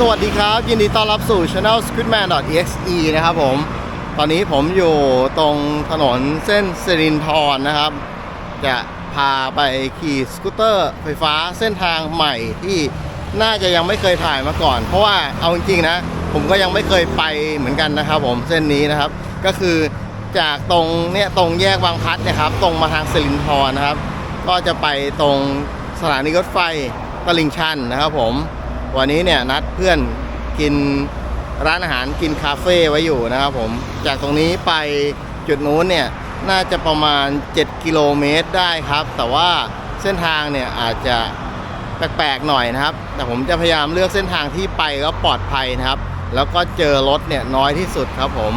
สวัสดีครับ ยินดีต้อนรับสู่ Channel Squidman.exe นะครับผม ตอนนี้ผมอยู่ตรงถนนเส้นสิรินทรนะครับ จะพาไปขี่สกูตเตอร์ไฟฟ้าเส้นทางใหม่ที่น่าจะยังไม่เคยถ่ายมาก่อน เพราะว่าเอาจริงๆนะ ผมก็ยังไม่เคยไปเหมือนกันนะครับผมเส้นนี้นะครับ ก็คือจากตรงเนี่ยตรงแยกบางพัดนะครับ ตรงมาทางสิรินทรนะครับ ก็จะไปตรงสถานีรถไฟตลิ่งชันนะครับผม วันนี้เนี่ยนัดเพื่อนกินร้านอาหารกินคาเฟ่ไว้อยู่นะครับผม จากตรงนี้ไปจุดนู้นเนี่ยน่าจะประมาณ 7 กิโลเมตรได้ครับ แต่ว่าเส้นทางเนี่ยอาจจะแปลกๆหน่อยนะครับ แต่ผมจะพยายามเลือกเส้นทางที่ไปก็ปลอดภัยนะครับ แล้วก็เจอรถเนี่ยน้อยที่สุดครับผม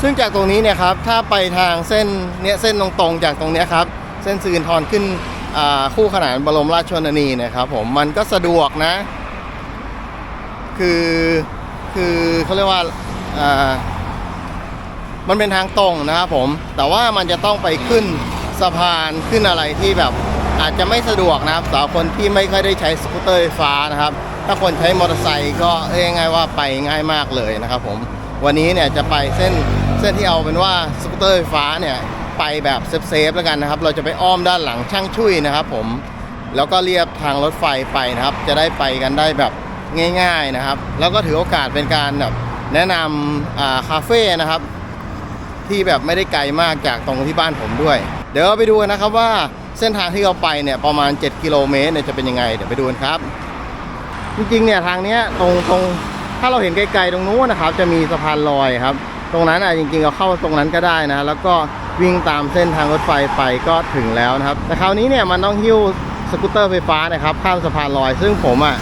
ซึ่งจากตรงนี้เนี่ยครับถ้าไปทางเส้นเนี่ยเส้นตรงๆ จากตรงเนี้ยครับ เส้นสิรินทรขึ้นคู่ขนานบรมราชชนนีนะครับผมมันก็สะดวกนะ คือคือเขาเรียกว่าอ่ามันเป็นทางตรงนะครับผม แต่ว่ามันจะต้องไปขึ้นสะพานขึ้นอะไรที่แบบอาจจะไม่สะดวกนะครับสำหรับคนที่ไม่ค่อยได้ใช้สกูตเตอร์ไฟฟ้านะครับ ถ้าคนใช้มอเตอร์ไซค์ก็เรียกง่ายว่าไปง่ายมากเลยนะครับผมวันนี้เนี่ยจะไปเส้นเส้นที่เอาเป็นว่าสกูตเตอร์ไฟฟ้าเนี่ยไปแบบเซฟๆแล้วกันนะครับ เราจะไปอ้อมด้านหลังช่างชุยนะครับผมแล้วก็เรียบทางรถไฟไปนะครับ จะได้ไปกันได้แบบ ง่ายๆนะครับ แล้วก็ถือโอกาสเป็นการแบบแนะนำคาเฟ่นะครับ ที่แบบไม่ได้ไกลมากจากตรงที่บ้านผมด้วย เดี๋ยวไปดูกันนะครับว่าเส้นทางที่เราไปเนี่ยประมาณ 7 กิโลเมตรเนี่ยจะเป็นยังไง เดี๋ยวไปดูกันครับ จริงๆเนี่ยทางเนี้ยตรงตรงถ้าเราเห็นไกลๆตรงนู้นนะครับ จะมีสะพานลอยครับ ตรงนั้นอะจริงๆเราเข้าตรงนั้นก็ได้นะแล้วก็วิ่งตามเส้นทางรถไฟไปก็ถึงแล้วนะครับ แต่คราวนี้เนี่ยมันต้องหิ้วสกูตเตอร์ไฟฟ้านะครับข้ามสะพานลอย ซึ่งผมอะ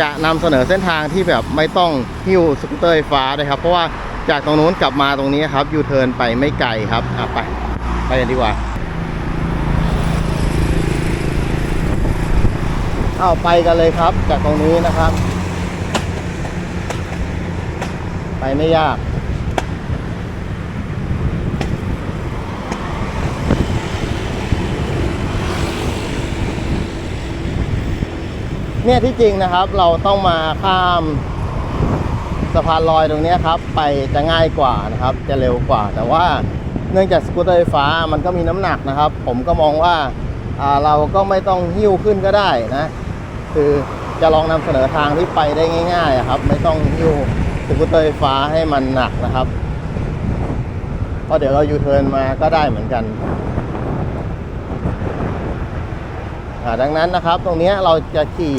จะนำเสนอเส้นทางที่แบบไม่ต้องหิ้วสกูตเตอร์ไฟฟ้านะครับ เพราะว่าจากตรงนู้นกลับมาตรงนี้ครับยูเทิร์นไปไม่ไกลครับอะไปไปกันดีกว่าเอาไปกันเลยครับ จากตรงนี้นะครับ ไปไม่ยาก เนี่ยที่จริงนะครับเราต้องมาข้ามสะพานลอยตรงนี้ครับ ไปจะง่ายกว่านะครับ จะเร็วกว่า แต่ว่าเนื่องจากสกูตเตอร์ไฟฟ้ามันก็มีน้ำหนักนะครับ ผมก็มองว่าเราก็ไม่ต้องหิ้วขึ้นก็ได้นะ คือจะลองนำเสนอทางที่ไปได้ง่ายๆครับ ไม่ต้องหิ้วสกูตเตอร์ไฟฟ้าให้มันหนักนะครับเพราะเดี๋ยวเรายูเทิร์นมาก็ได้เหมือนกันอ่า ดังนั้นนะครับ ตรงนี้เราจะขี่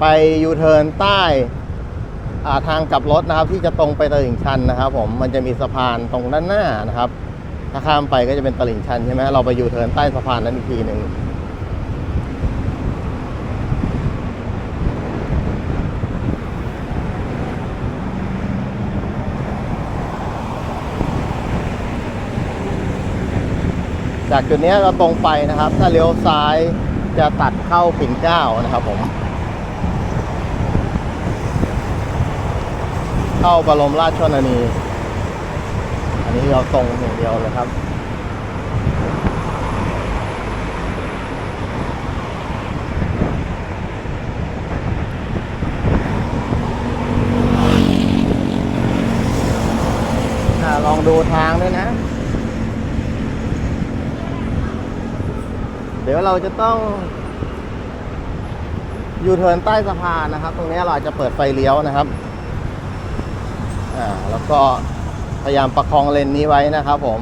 ไปยูเทิร์นใต้ทางกลับรถนะครับ ที่จะตรงไปตลิ่งชันนะครับ ผมมันจะมีสะพานตรงด้านหน้านะครับ ถ้าข้ามไปก็จะเป็นตลิ่งชันใช่ไหมเราไปยูเทิร์นใต้สะพานนั้นอีกทีหนึ่ง จากจุดนี้เราตรงไปนะครับ ถ้าเลี้ยวซ้ายจะตัดเข้าปิ่นเก้านะครับผม เข้าบรมราชชนนี อันนี้เราตรงอย่างเดียวเลยครับลองดูทางด้วยนะ เราจะต้องยูเทิร์นใต้สะพานนะครับ ตรงนี้เราอาจจะเปิดไฟเลี้ยวนะครับอ่าแล้วก็พยายามประคองเลนนี้ไว้นะครับผม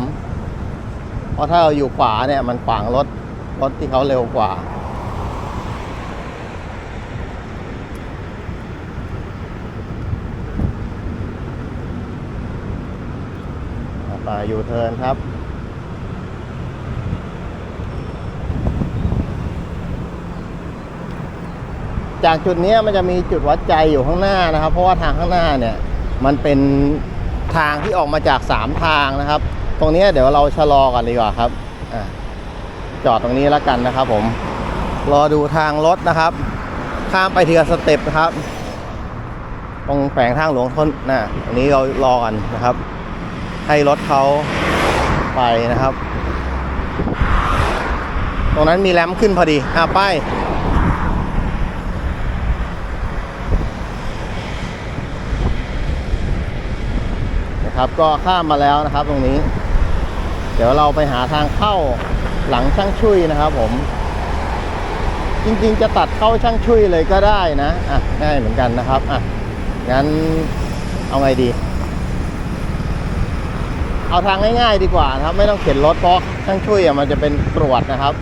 เพราะถ้าเราอยู่ขวาเนี่ยมันขวางรถรถที่เขาเร็วกว่า ไปยูเทินครับ จากจุดนี้มันจะมีจุดวัดใจอยู่ข้างหน้านะครับ เพราะว่าทางข้างหน้าเนี่ยมันเป็นทางที่ออกมาจากสามทางนะครับ ตรงนี้เดี๋ยวเราชะลอกันดีกว่าครับอจอดตรงนี้แล้วกันนะครับ ผม รอดูทางรถนะครับ ข้ามไปเทีละสเต็ปนะครับ ตรงแฝงทางหลวงทนนะอันนี้เรารอกันนะครับ ให้รถเขาไปนะครับ ตรงนั้นมีแรมขึ้นพอดี อะไป นะครับ ก็ข้ามมาแล้วนะครับตรงนี้ เดี๋ยวเราไปหาทางเข้าหลังช่างชุยนะครับ ผม จริงๆจะตัดเข้าช่างชุยเลยก็ได้นะอะง่ายเหมือนกันนะครับอะงั้นเอาไงดี เอาทางง่ายๆดีกว่านะครับ ไม่ต้องเข็นรถเพราะช่างชุยอะมันจะเป็นกรวดนะครับ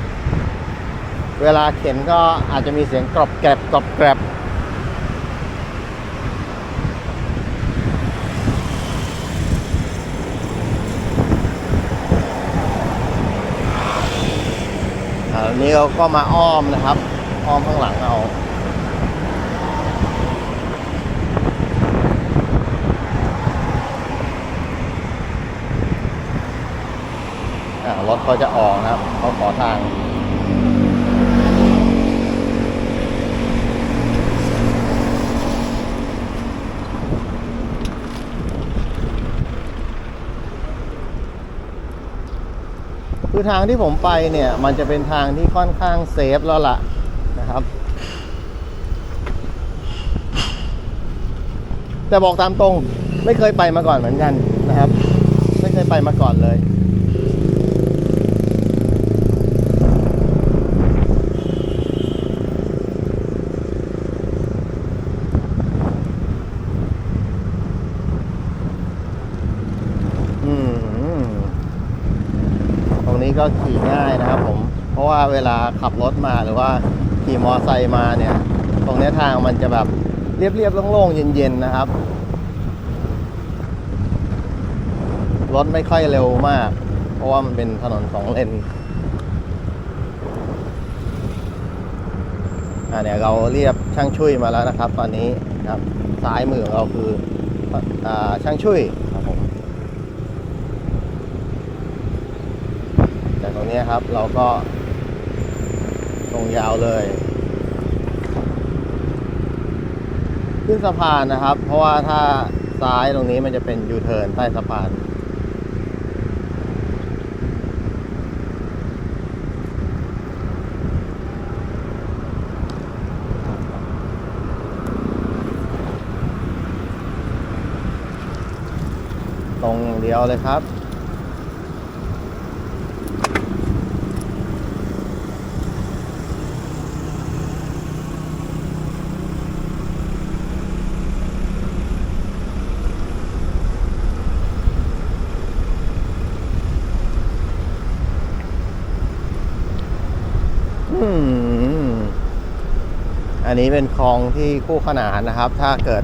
เวลาเข็นก็อาจจะมีเสียงกรอบแกรบกรอบแกรบ นี้เราก็มาอ้อมนะครับ อ้อมข้างหลังเอาอ่ารถเขาจะออกนะครับเขาขอทาง คือทางที่ผมไปเนี่ย มันจะเป็นทางที่ค่อนข้างเซฟแล้วล่ะนะครับ แต่บอกตามตรงไม่เคยไปมาก่อนเหมือนกันนะครับ ไม่เคยไปมาก่อนเลย อืม ตรงนี้ก็ขี่ง่ายนะครับผม เพราะว่าเวลาขับรถมาหรือว่าขี่มอไซค์มาเนี่ย ตรงนี้ทางมันจะแบบเรียบๆโล่งๆเย็นๆนะครับ รถไม่ค่อยเร็วมาก เพราะว่ามันเป็นถนนสองเลนอ่าเนี่ยเราเรียบช่างชุยมาแล้วนะครับ ตอนนี้นะครับซ้ายมือของเราคืออ่าช่างชุยครับผมจากตรงนี้ครับเราก็ ตรงยาวเลย ขึ้นสะพานนะครับ เพราะว่าถ้าซ้ายตรงนี้มันจะเป็นยูเทิร์นใต้สะพานตรงเดียวเลยครับ อันนี้เป็นคลองที่คู่ขนานนะครับ ถ้าเกิด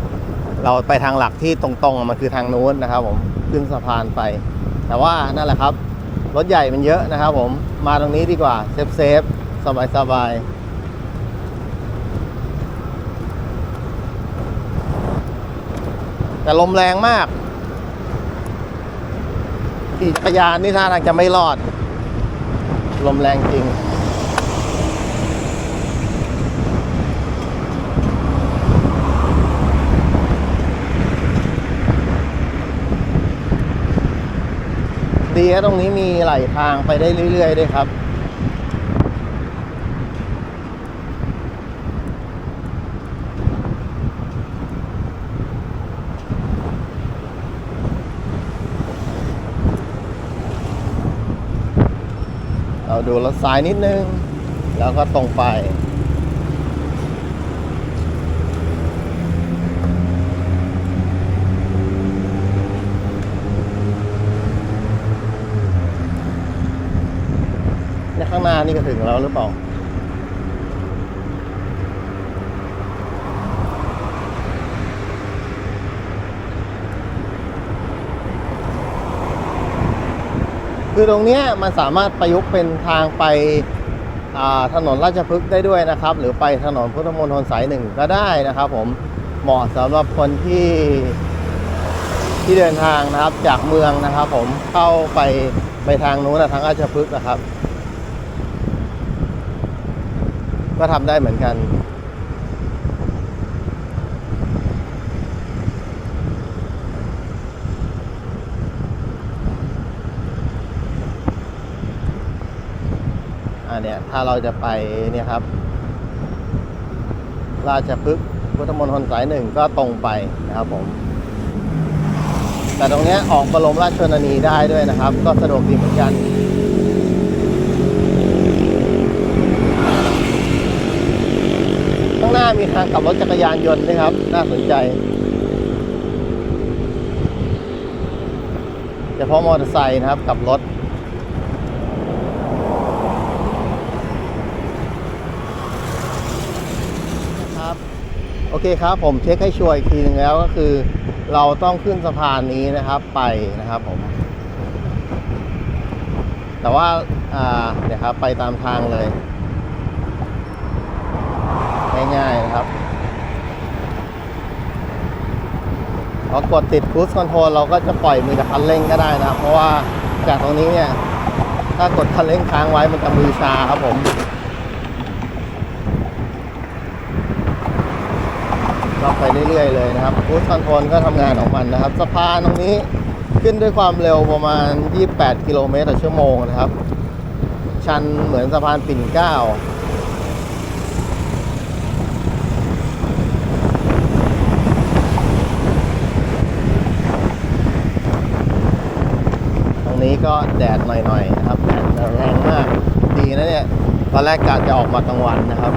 เราไปทางหลักที่ตรงๆ มันคือทางนู้นนะครับ ผมขึ้นสะพานไป แต่ว่านั่นแหละครับ รถใหญ่มันเยอะนะครับ ผมมาตรงนี้ดีกว่าเซฟเซฟสบายสบายๆแต่ลมแรงมากขี่จักรยานนี่ท่าทางจะไม่รอด ลมแรงจริง ดีนะตรงนี้มีไหลทางไปได้เรื่อยๆด้วยครับ เราดูรถซ้ายนิดนึง แล้วก็ตรงไป ในข้านี่ก็ถึงแล้วหรือเปล่าคือตรงเนี้ยมันสามารถประยุกต์เป็นทางไปถนนราชพฤกษ์ได้ด้วยนะครับ หรือไปถนนพุทธมณฑลสายหนึ่งก็ได้นะครับผมเหมาะสำหรับคนที่ที่เดินทางนะครับจากเมืองนะครับ ผมเข้าไปไปทางนู้นนะทางราชพฤกษ์นะครับ ก็ทำได้เหมือนกันอ่าเนี่ยถ้าเราจะไปเนี่ยครับ ราชพฤกษ์พุทธมณฑลสายหนึ่งก็ตรงไปนะครับผม แต่ตรงเนี้ยออกบรมราชชนนีได้ด้วยนะครับ ก็สะดวกดีเหมือนกัน ข้างหน้างกับรถจักรยานยนต์ด้วยครับ น่าสนใจเฉพาะมอเตอร์ไซค์นะครับกับรถครับ โอเคครับผมเช็คให้ชัวร์อีกทีหนึงแล้วก็คือ เราต้องขึ้นสะพานนี้นะครับไปนะครับผม แต่ว่า อ่าเนี่ยครับ ไปตามทางเลย ง่ายๆนะครับพอกดติด cruise control เราก็จะปล่อยมือจากคันเร่งก็ได้นะครับเพราะว่าจากตรงนี้เนี่ย ถ้ากดคันเร่งค้างไว้มันจะมือชาครับผมก็ไปเรื่อยๆเลยนะครับ cruise control ก็ทำงานของมันนะครับ สะพานตรงนี้ขึ้นด้วยความเร็วประมาณ 28 กิโลเมตรต่อชั่วโมงนะครับ ชันเหมือนสะพานปิ่นเกล้า ตรงนี้ ก็แดดหน่อยๆนะครับแดดแรงมากดีนะเนี่ยตอนแรกกะจะออกมากลางวันนะครับ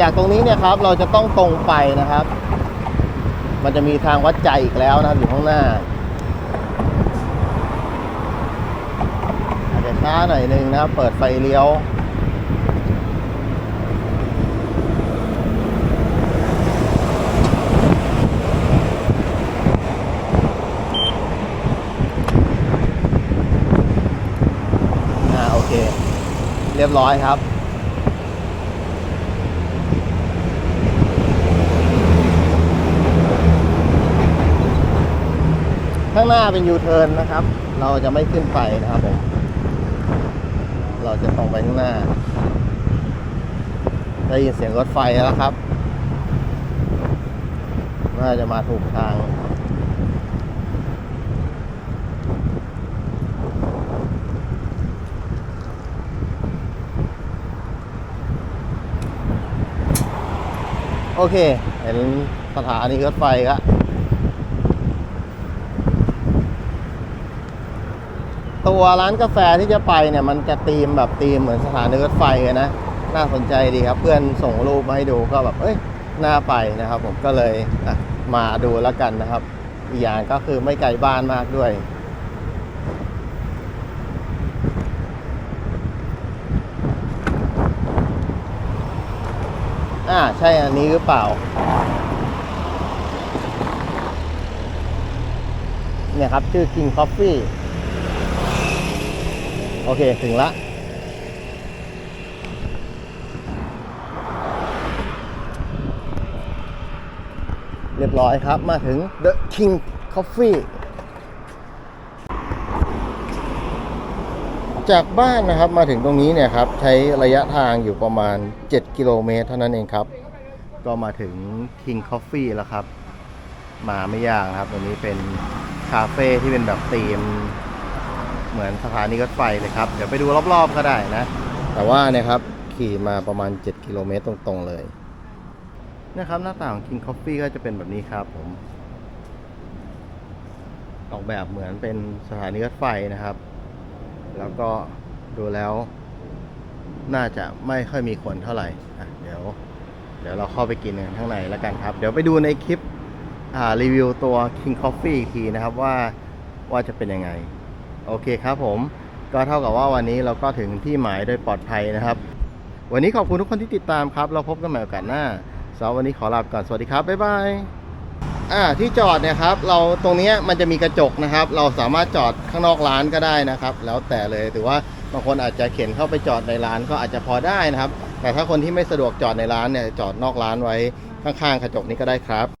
จากตรงนี้เนี่ยครับเราจะต้องตรงไปนะครับ มันจะมีทางวัดใจอีกแล้วนะครับอยู่ข้างหน้าอาจจะช้าหน่อยนึงนะเปิดไฟเลี้ยว อ่าโอเค เรียบร้อยครับ ข้างหน้าเป็นยูเทิร์นนะครับ เราจะไม่ขึ้นไปนะครับผม เราจะตรงไปข้างหน้า ได้ยินเสียงรถไฟแล้วครับน่าจะมาถูกทาง โอเค เห็นสถานีรถไฟก็ตัวร้านกาแฟที่จะไปเนี่ย มันจะตีมแบบตีมเหมือนสถานีรถไฟเลยนะ น่าสนใจดีครับ เพื่อนส่งรูปมาให้ดูก็แบบ เอ้ย น่าไปนะครับ ผมก็เลยมาดูแล้วกันนะครับ อีกอย่างก็คือไม่ไกลบ้านมากด้วย อ่าใช่อันนี้หรือเปล่า เนี่ยครับ ชื่อ King Coffee โอเค ถึงละเรียบร้อยครับมาถึง The King Coffee จากบ้านนะครับมาถึงตรงนี้เนี่ยครับใช้ระยะทางอยู่ประมาณ 7 กิโลเมตรเท่านั้นเองครับ ก็มาถึง King Coffee แล้วครับ มาไม่ยากนะครับตรงนี้เป็นคาเฟ่ที่เป็นแบบธีม เหมือนสถานีรถไฟเลยครับ เดี๋ยวไปดูรอบๆก็ได้นะ แต่ว่าเนี่ยครับขี่มาประมาณ 7 กิโลเมตรตรงๆเลยนะครับหน้าต่างของ King Coffee ก็จะเป็นแบบนี้ครับผม ออกแบบเหมือนเป็นสถานีรถไฟนะครับ แล้วก็ดูแล้วน่าจะไม่ค่อยมีคนเท่าไหร่เดี๋ยว เดี๋ยวเราเข้าไปกินกันข้างในแล้วกันครับ เดี๋ยวไปดูในคลิปรีวิวตัว King Coffee อีกทีนะครับว่าว่าจะเป็นยังไง โอเคครับผมก็เท่ากับว่าวันนี้เราก็ถึงที่หมายโดยปลอดภัยนะครับ วันนี้ขอบคุณทุกคนที่ติดตามครับ เราพบกันใหม่โอกาสหน้าสำหรับวันนี้ขอลาไปก่อน สวัสดีครับ บ๊ายบาย อ่าที่จอดเนี่ยครับเราตรงนี้มันจะมีกระจกนะครับ เราสามารถจอดข้างนอกร้านก็ได้นะครับ แล้วแต่เลยถือว่าบางคนอาจจะเข็นเข้าไปจอดในร้านก็อาจจะพอได้นะครับ แต่ถ้าคนที่ไม่สะดวกจอดในร้านเนี่ยจอดนอกร้านไว้ข้างๆกระจกนี้ก็ได้ครับ